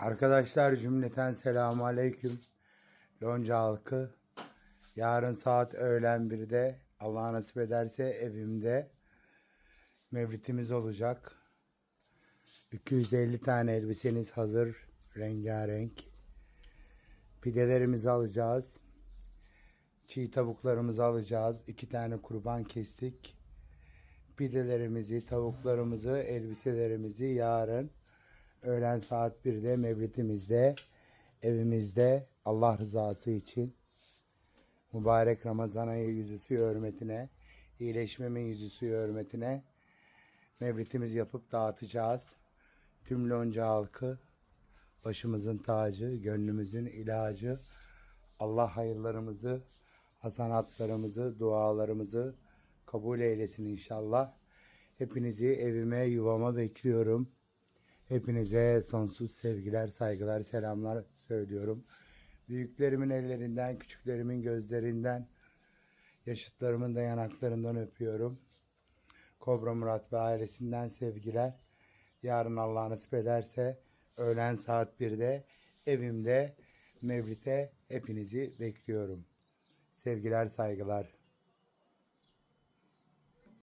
Arkadaşlar cümleten selamun aleyküm. Lonca halkı. Yarın saat öğlen 1'de Allah nasip ederse evimde mevlitimiz olacak. 250 tane elbiseniz hazır. Rengarenk. Pidelerimizi alacağız. Çiğ tavuklarımızı alacağız. İki tane kurban kestik. Pidelerimizi, tavuklarımızı, elbiselerimizi yarın öğlen saat 1'de mevlitimizde evimizde Allah rızası için mübarek Ramazan ayı yüzüsü hürmetine iyileşmemin yüzüsü hürmetine mevlitimiz yapıp dağıtacağız. Tüm Lonca halkı başımızın tacı, gönlümüzün ilacı. Allah hayırlarımızı, hasanatlarımızı, dualarımızı kabul eylesin inşallah. Hepinizi evime, yuvama bekliyorum. Hepinize sonsuz sevgiler, saygılar, selamlar söylüyorum. Büyüklerimin ellerinden, küçüklerimin gözlerinden, yaşıtlarımın da yanaklarından öpüyorum. Kobra Murat ve ailesinden sevgiler. Yarın Allah nasip ederse öğlen saat 1'de evimde Mevlid'e hepinizi bekliyorum. Sevgiler, saygılar.